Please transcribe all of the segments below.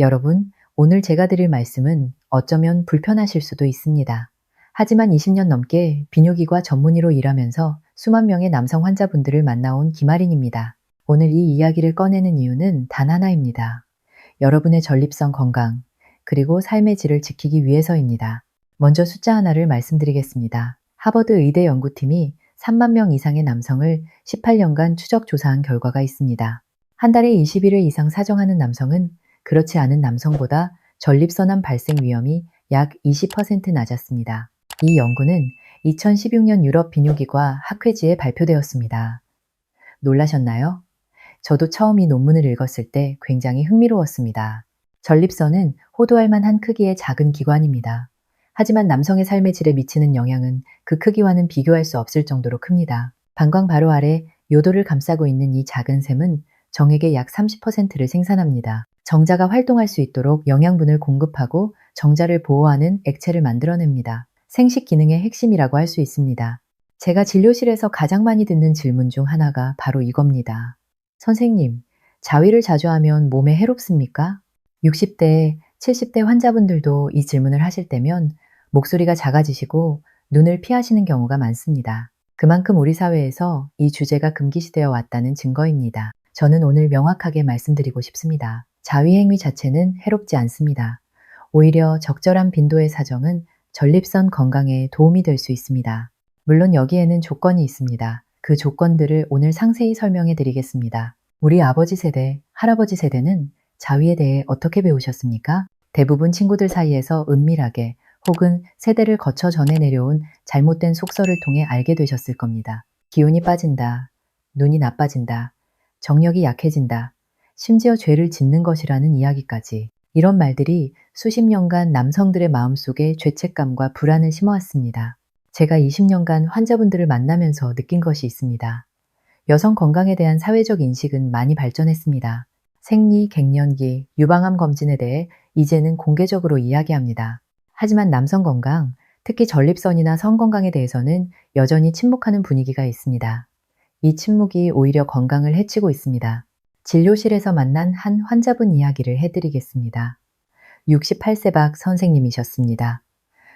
여러분, 오늘 제가 드릴 말씀은 어쩌면 불편하실 수도 있습니다. 하지만 20년 넘게 비뇨기과 전문의로 일하면서 수만 명의 남성 환자분들을 만나온 김아린입니다. 오늘 이 이야기를 꺼내는 이유는 단 하나입니다. 여러분의 전립선 건강, 그리고 삶의 질을 지키기 위해서입니다. 먼저 숫자 하나를 말씀드리겠습니다. 하버드 의대 연구팀이 3만 명 이상의 남성을 18년간 추적 조사한 결과가 있습니다. 한 달에 20일을 이상 사정하는 남성은 그렇지 않은 남성보다 전립선암 발생 위험이 약 20% 낮았습니다. 이 연구는 2016년 유럽 비뇨기과 학회지에 발표되었습니다. 놀라셨나요? 저도 처음 이 논문을 읽었을 때 굉장히 흥미로웠습니다. 전립선은 호도할 만한 크기의 작은 기관입니다. 하지만 남성의 삶의 질에 미치는 영향은 그 크기와는 비교할 수 없을 정도로 큽니다. 방광 바로 아래 요도를 감싸고 있는 이 작은 샘은 정액의 약 30%를 생산합니다. 정자가 활동할 수 있도록 영양분을 공급하고 정자를 보호하는 액체를 만들어냅니다. 생식 기능의 핵심이라고 할 수 있습니다. 제가 진료실에서 가장 많이 듣는 질문 중 하나가 바로 이겁니다. 선생님, 자위를 자주 하면 몸에 해롭습니까? 60대, 70대 환자분들도 이 질문을 하실 때면 목소리가 작아지시고 눈을 피하시는 경우가 많습니다. 그만큼 우리 사회에서 이 주제가 금기시되어 왔다는 증거입니다. 저는 오늘 명확하게 말씀드리고 싶습니다. 자위행위 자체는 해롭지 않습니다. 오히려 적절한 빈도의 사정은 전립선 건강에 도움이 될 수 있습니다. 물론 여기에는 조건이 있습니다. 그 조건들을 오늘 상세히 설명해 드리겠습니다. 우리 아버지 세대, 할아버지 세대는 자위에 대해 어떻게 배우셨습니까? 대부분 친구들 사이에서 은밀하게 혹은 세대를 거쳐 전해 내려온 잘못된 속설을 통해 알게 되셨을 겁니다. 기운이 빠진다. 눈이 나빠진다. 정력이 약해진다. 심지어 죄를 짓는 것이라는 이야기까지 이런 말들이 수십 년간 남성들의 마음속에 죄책감과 불안을 심어왔습니다. 제가 20년간 환자분들을 만나면서 느낀 것이 있습니다. 여성 건강에 대한 사회적 인식은 많이 발전했습니다. 생리, 갱년기, 유방암 검진에 대해 이제는 공개적으로 이야기합니다. 하지만 남성 건강, 특히 전립선이나 성 건강에 대해서는 여전히 침묵하는 분위기가 있습니다. 이 침묵이 오히려 건강을 해치고 있습니다. 진료실에서 만난 한 환자분 이야기를 해드리겠습니다. 68세 박 선생님이셨습니다.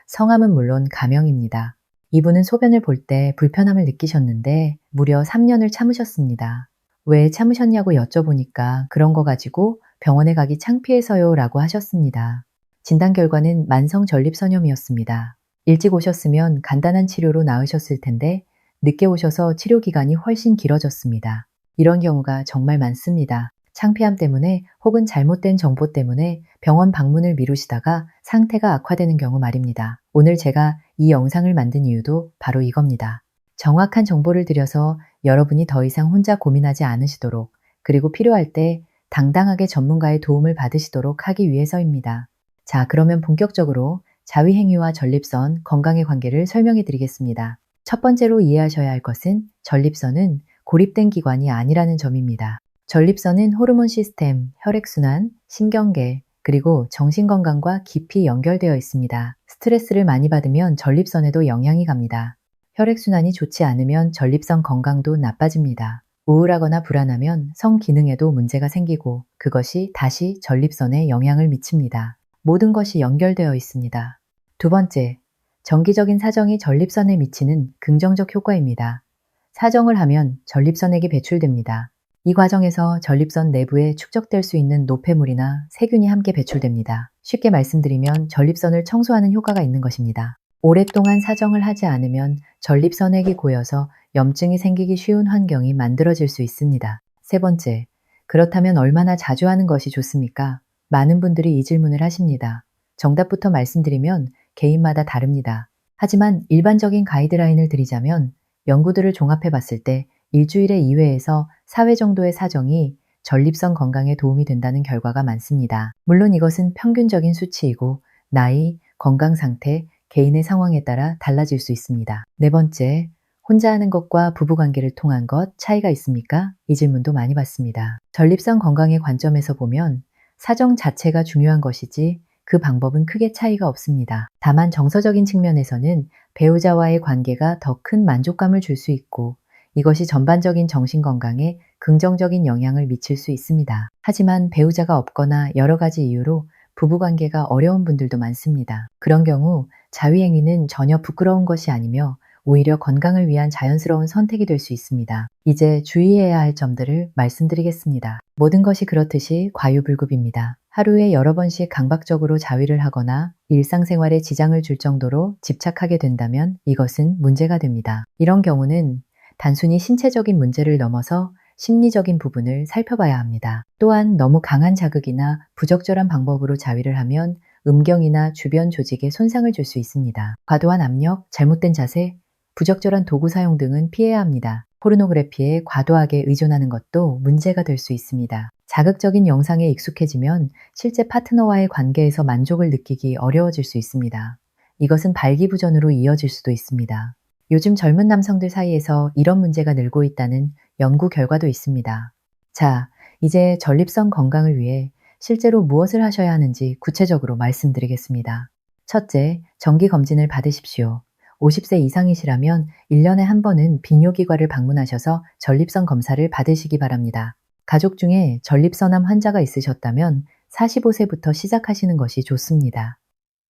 성함은 물론 가명입니다. 이분은 소변을 볼 때 불편함을 느끼셨는데 무려 3년을 참으셨습니다. 왜 참으셨냐고 여쭤보니까 그런 거 가지고 병원에 가기 창피해서요 라고 하셨습니다. 진단 결과는 만성 전립선염이었습니다. 일찍 오셨으면 간단한 치료로 나으셨을 텐데 늦게 오셔서 치료 기간이 훨씬 길어졌습니다. 이런 경우가 정말 많습니다. 창피함 때문에 혹은 잘못된 정보 때문에 병원 방문을 미루시다가 상태가 악화되는 경우 말입니다. 오늘 제가 이 영상을 만든 이유도 바로 이겁니다. 정확한 정보를 드려서 여러분이 더 이상 혼자 고민하지 않으시도록 그리고 필요할 때 당당하게 전문가의 도움을 받으시도록 하기 위해서입니다. 자, 그러면 본격적으로 자위행위와 전립선 건강의 관계를 설명해 드리겠습니다. 첫 번째로 이해하셔야 할 것은 전립선은 고립된 기관이 아니라는 점입니다. 전립선은 호르몬 시스템, 혈액순환, 신경계, 그리고 정신건강과 깊이 연결되어 있습니다. 스트레스를 많이 받으면 전립선에도 영향이 갑니다. 혈액순환이 좋지 않으면 전립선 건강도 나빠집니다. 우울하거나 불안하면 성 기능에도 문제가 생기고 그것이 다시 전립선에 영향을 미칩니다. 모든 것이 연결되어 있습니다. 두 번째, 정기적인 사정이 전립선에 미치는 긍정적 효과입니다. 사정을 하면 전립선액이 배출됩니다. 이 과정에서 전립선 내부에 축적될 수 있는 노폐물이나 세균이 함께 배출됩니다. 쉽게 말씀드리면 전립선을 청소하는 효과가 있는 것입니다. 오랫동안 사정을 하지 않으면 전립선액이 고여서 염증이 생기기 쉬운 환경이 만들어질 수 있습니다. 세 번째, 그렇다면 얼마나 자주 하는 것이 좋습니까? 많은 분들이 이 질문을 하십니다. 정답부터 말씀드리면 개인마다 다릅니다. 하지만 일반적인 가이드라인을 드리자면 연구들을 종합해 봤을 때 일주일에 2회에서 4회 정도의 사정이 전립선 건강에 도움이 된다는 결과가 많습니다. 물론 이것은 평균적인 수치이고 나이, 건강 상태, 개인의 상황에 따라 달라질 수 있습니다. 네 번째, 혼자 하는 것과 부부관계를 통한 것 차이가 있습니까? 이 질문도 많이 받습니다. 전립선 건강의 관점에서 보면 사정 자체가 중요한 것이지 그 방법은 크게 차이가 없습니다. 다만 정서적인 측면에서는 배우자와의 관계가 더 큰 만족감을 줄 수 있고 이것이 전반적인 정신 건강에 긍정적인 영향을 미칠 수 있습니다. 하지만 배우자가 없거나 여러 가지 이유로 부부관계가 어려운 분들도 많습니다. 그런 경우 자위행위는 전혀 부끄러운 것이 아니며 오히려 건강을 위한 자연스러운 선택이 될 수 있습니다. 이제 주의해야 할 점들을 말씀드리겠습니다. 모든 것이 그렇듯이 과유불급입니다. 하루에 여러 번씩 강박적으로 자위를 하거나 일상생활에 지장을 줄 정도로 집착하게 된다면 이것은 문제가 됩니다. 이런 경우는 단순히 신체적인 문제를 넘어서 심리적인 부분을 살펴봐야 합니다. 또한 너무 강한 자극이나 부적절한 방법으로 자위를 하면 음경이나 주변 조직에 손상을 줄 수 있습니다. 과도한 압력, 잘못된 자세, 부적절한 도구 사용 등은 피해야 합니다. 포르노그래피에 과도하게 의존하는 것도 문제가 될 수 있습니다. 자극적인 영상에 익숙해지면 실제 파트너와의 관계에서 만족을 느끼기 어려워질 수 있습니다. 이것은 발기부전으로 이어질 수도 있습니다. 요즘 젊은 남성들 사이에서 이런 문제가 늘고 있다는 연구 결과도 있습니다. 자, 이제 전립선 건강을 위해 실제로 무엇을 하셔야 하는지 구체적으로 말씀드리겠습니다. 첫째, 정기 검진을 받으십시오. 50세 이상이시라면 1년에 한 번은 비뇨기과를 방문하셔서 전립선 검사를 받으시기 바랍니다. 가족 중에 전립선암 환자가 있으셨다면 45세부터 시작하시는 것이 좋습니다.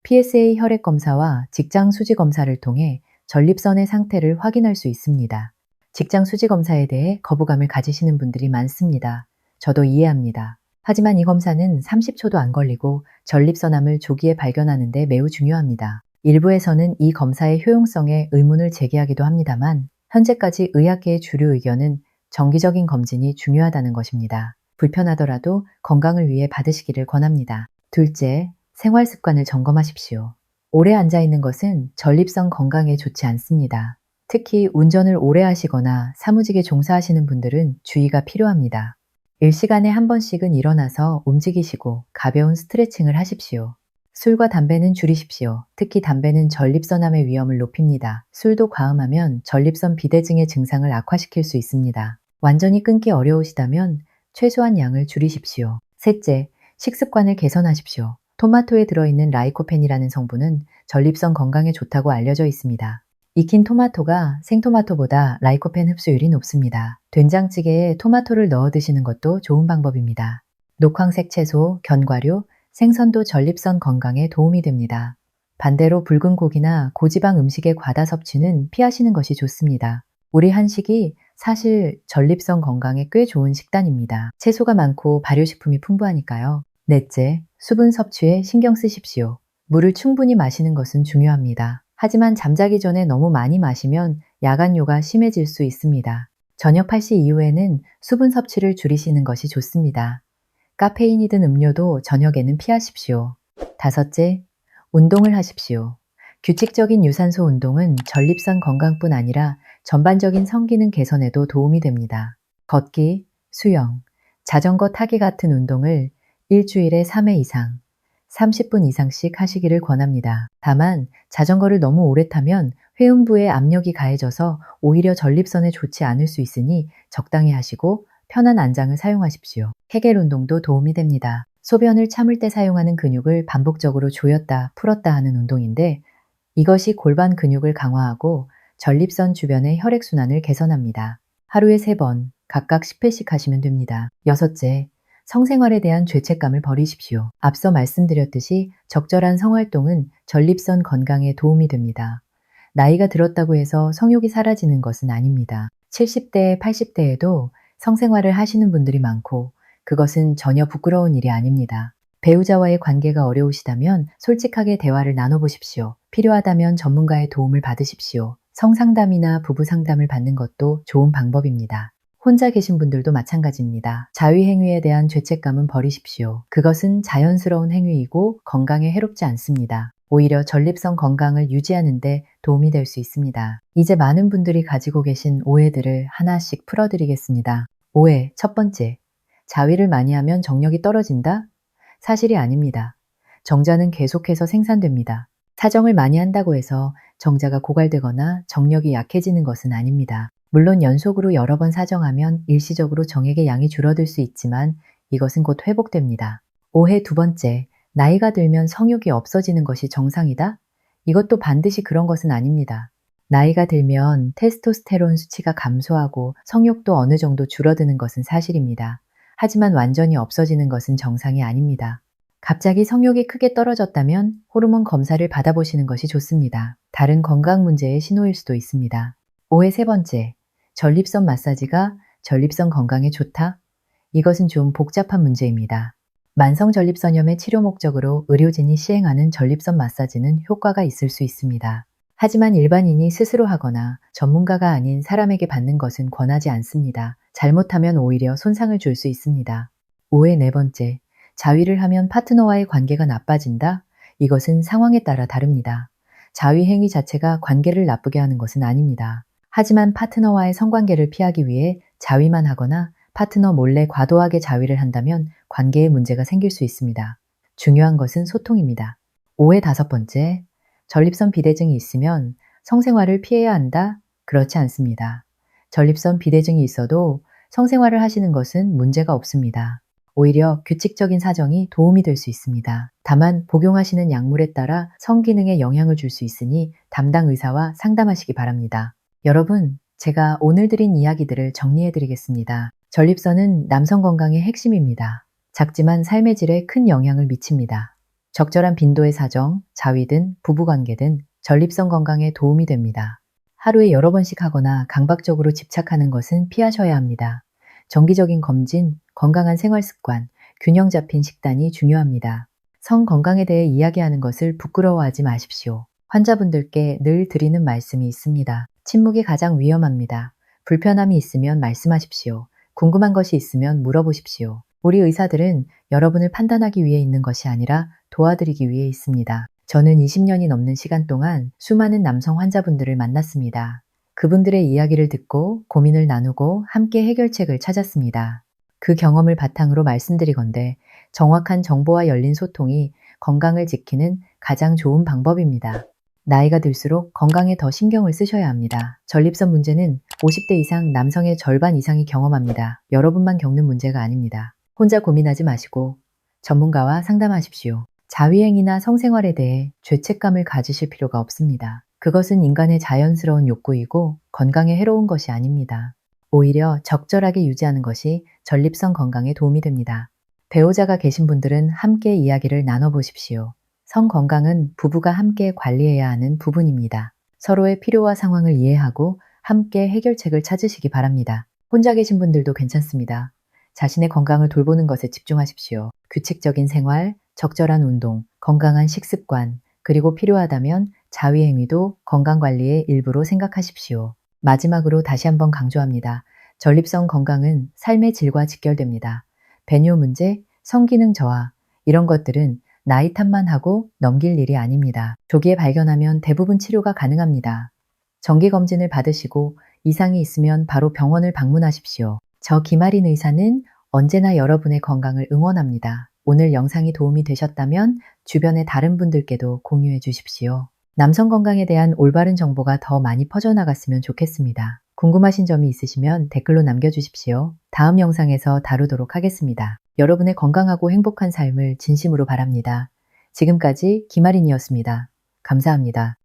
PSA 혈액 검사와 직장 수지 검사를 통해 전립선의 상태를 확인할 수 있습니다. 직장 수지 검사에 대해 거부감을 가지시는 분들이 많습니다. 저도 이해합니다. 하지만 이 검사는 30초도 안 걸리고 전립선암을 조기에 발견하는데 매우 중요합니다. 일부에서는 이 검사의 효용성에 의문을 제기하기도 합니다만 현재까지 의학계의 주류 의견은 정기적인 검진이 중요하다는 것입니다. 불편하더라도 건강을 위해 받으시기를 권합니다. 둘째, 생활 습관을 점검하십시오. 오래 앉아 있는 것은 전립선 건강에 좋지 않습니다. 특히 운전을 오래 하시거나 사무직에 종사하시는 분들은 주의가 필요합니다. 일시간에 한 번씩은 일어나서 움직이시고 가벼운 스트레칭을 하십시오. 술과 담배는 줄이십시오. 특히 담배는 전립선암의 위험을 높입니다. 술도 과음하면 전립선 비대증의 증상을 악화시킬 수 있습니다. 완전히 끊기 어려우시다면 최소한 양을 줄이십시오. 셋째, 식습관을 개선하십시오. 토마토에 들어있는 라이코펜이라는 성분은 전립선 건강에 좋다고 알려져 있습니다. 익힌 토마토가 생토마토보다 라이코펜 흡수율이 높습니다. 된장찌개에 토마토를 넣어 드시는 것도 좋은 방법입니다. 녹황색 채소, 견과류, 생선도 전립선 건강에 도움이 됩니다. 반대로 붉은 고기나 고지방 음식의 과다 섭취는 피하시는 것이 좋습니다. 우리 한식이 사실 전립선 건강에 꽤 좋은 식단입니다. 채소가 많고 발효식품이 풍부하니까요. 넷째, 수분 섭취에 신경 쓰십시오. 물을 충분히 마시는 것은 중요합니다. 하지만 잠자기 전에 너무 많이 마시면 야간요가 심해질 수 있습니다. 저녁 8시 이후에는 수분 섭취를 줄이시는 것이 좋습니다. 카페인이 든 음료도 저녁에는 피하십시오. 다섯째, 운동을 하십시오. 규칙적인 유산소 운동은 전립선 건강뿐 아니라 전반적인 성기능 개선에도 도움이 됩니다. 걷기, 수영, 자전거 타기 같은 운동을 일주일에 3회 이상, 30분 이상씩 하시기를 권합니다. 다만 자전거를 너무 오래 타면 회음부에 압력이 가해져서 오히려 전립선에 좋지 않을 수 있으니 적당히 하시고 편한 안장을 사용하십시오. 헤겔 운동도 도움이 됩니다. 소변을 참을 때 사용하는 근육을 반복적으로 조였다, 풀었다 하는 운동인데 이것이 골반 근육을 강화하고 전립선 주변의 혈액순환을 개선합니다. 하루에 3번, 각각 10회씩 하시면 됩니다. 여섯째, 성생활에 대한 죄책감을 버리십시오. 앞서 말씀드렸듯이 적절한 성활동은 전립선 건강에 도움이 됩니다. 나이가 들었다고 해서 성욕이 사라지는 것은 아닙니다. 70대, 80대에도 성생활을 하시는 분들이 많고 그것은 전혀 부끄러운 일이 아닙니다. 배우자와의 관계가 어려우시다면 솔직하게 대화를 나눠보십시오. 필요하다면 전문가의 도움을 받으십시오. 성상담이나 부부 상담을 받는 것도 좋은 방법입니다. 혼자 계신 분들도 마찬가지입니다. 자위 행위에 대한 죄책감은 버리십시오. 그것은 자연스러운 행위이고 건강에 해롭지 않습니다. 오히려 전립선 건강을 유지하는데 도움이 될 수 있습니다. 이제 많은 분들이 가지고 계신 오해들을 하나씩 풀어드리겠습니다. 오해, 첫 번째. 자위를 많이 하면 정력이 떨어진다? 사실이 아닙니다. 정자는 계속해서 생산됩니다. 사정을 많이 한다고 해서 정자가 고갈되거나 정력이 약해지는 것은 아닙니다. 물론 연속으로 여러 번 사정하면 일시적으로 정액의 양이 줄어들 수 있지만 이것은 곧 회복됩니다. 오해 두 번째, 나이가 들면 성욕이 없어지는 것이 정상이다? 이것도 반드시 그런 것은 아닙니다. 나이가 들면 테스토스테론 수치가 감소하고 성욕도 어느 정도 줄어드는 것은 사실입니다. 하지만 완전히 없어지는 것은 정상이 아닙니다. 갑자기 성욕이 크게 떨어졌다면 호르몬 검사를 받아보시는 것이 좋습니다. 다른 건강 문제의 신호일 수도 있습니다. 5회 세 번째, 전립선 마사지가 전립선 건강에 좋다? 이것은 좀 복잡한 문제입니다. 만성 전립선염의 치료 목적으로 의료진이 시행하는 전립선 마사지는 효과가 있을 수 있습니다. 하지만 일반인이 스스로 하거나 전문가가 아닌 사람에게 받는 것은 권하지 않습니다. 잘못하면 오히려 손상을 줄 수 있습니다. 5회 네 번째, 자위를 하면 파트너와의 관계가 나빠진다? 이것은 상황에 따라 다릅니다. 자위 행위 자체가 관계를 나쁘게 하는 것은 아닙니다. 하지만 파트너와의 성관계를 피하기 위해 자위만 하거나 파트너 몰래 과도하게 자위를 한다면 관계에 문제가 생길 수 있습니다. 중요한 것은 소통입니다. 5회 다섯 번째, 전립선 비대증이 있으면 성생활을 피해야 한다? 그렇지 않습니다. 전립선 비대증이 있어도 성생활을 하시는 것은 문제가 없습니다. 오히려 규칙적인 사정이 도움이 될 수 있습니다. 다만 복용하시는 약물에 따라 성기능에 영향을 줄 수 있으니 담당 의사와 상담하시기 바랍니다. 여러분, 제가 오늘 드린 이야기들을 정리해 드리겠습니다. 전립선은 남성 건강의 핵심입니다. 작지만 삶의 질에 큰 영향을 미칩니다. 적절한 빈도의 사정, 자위든 부부관계든 전립선 건강에 도움이 됩니다. 하루에 여러 번씩 하거나 강박적으로 집착하는 것은 피하셔야 합니다. 정기적인 검진, 건강한 생활 습관, 균형 잡힌 식단이 중요합니다. 성 건강에 대해 이야기하는 것을 부끄러워하지 마십시오. 환자분들께 늘 드리는 말씀이 있습니다. 침묵이 가장 위험합니다. 불편함이 있으면 말씀하십시오. 궁금한 것이 있으면 물어보십시오. 우리 의사들은 여러분을 판단하기 위해 있는 것이 아니라 도와드리기 위해 있습니다. 저는 20년이 넘는 시간 동안 수많은 남성 환자분들을 만났습니다. 그분들의 이야기를 듣고 고민을 나누고 함께 해결책을 찾았습니다. 그 경험을 바탕으로 말씀드리건데 정확한 정보와 열린 소통이 건강을 지키는 가장 좋은 방법입니다. 나이가 들수록 건강에 더 신경을 쓰셔야 합니다. 전립선 문제는 50대 이상 남성의 절반 이상이 경험합니다. 여러분만 겪는 문제가 아닙니다. 혼자 고민하지 마시고 전문가와 상담하십시오. 자위행위나 성생활에 대해 죄책감을 가지실 필요가 없습니다. 그것은 인간의 자연스러운 욕구이고 건강에 해로운 것이 아닙니다. 오히려 적절하게 유지하는 것이 전립선 건강에 도움이 됩니다. 배우자가 계신 분들은 함께 이야기를 나눠보십시오. 성 건강은 부부가 함께 관리해야 하는 부분입니다. 서로의 필요와 상황을 이해하고 함께 해결책을 찾으시기 바랍니다. 혼자 계신 분들도 괜찮습니다. 자신의 건강을 돌보는 것에 집중하십시오. 규칙적인 생활, 적절한 운동, 건강한 식습관, 그리고 필요하다면 자위행위도 건강관리의 일부로 생각하십시오. 마지막으로 다시 한번 강조합니다. 전립선 건강은 삶의 질과 직결됩니다. 배뇨 문제, 성기능 저하, 이런 것들은 나이 탓만 하고 넘길 일이 아닙니다. 조기에 발견하면 대부분 치료가 가능합니다. 정기검진을 받으시고 이상이 있으면 바로 병원을 방문하십시오. 저 김아린 의사는 언제나 여러분의 건강을 응원합니다. 오늘 영상이 도움이 되셨다면 주변의 다른 분들께도 공유해 주십시오. 남성 건강에 대한 올바른 정보가 더 많이 퍼져나갔으면 좋겠습니다. 궁금하신 점이 있으시면 댓글로 남겨주십시오. 다음 영상에서 다루도록 하겠습니다. 여러분의 건강하고 행복한 삶을 진심으로 바랍니다. 지금까지 김아린이었습니다. 감사합니다.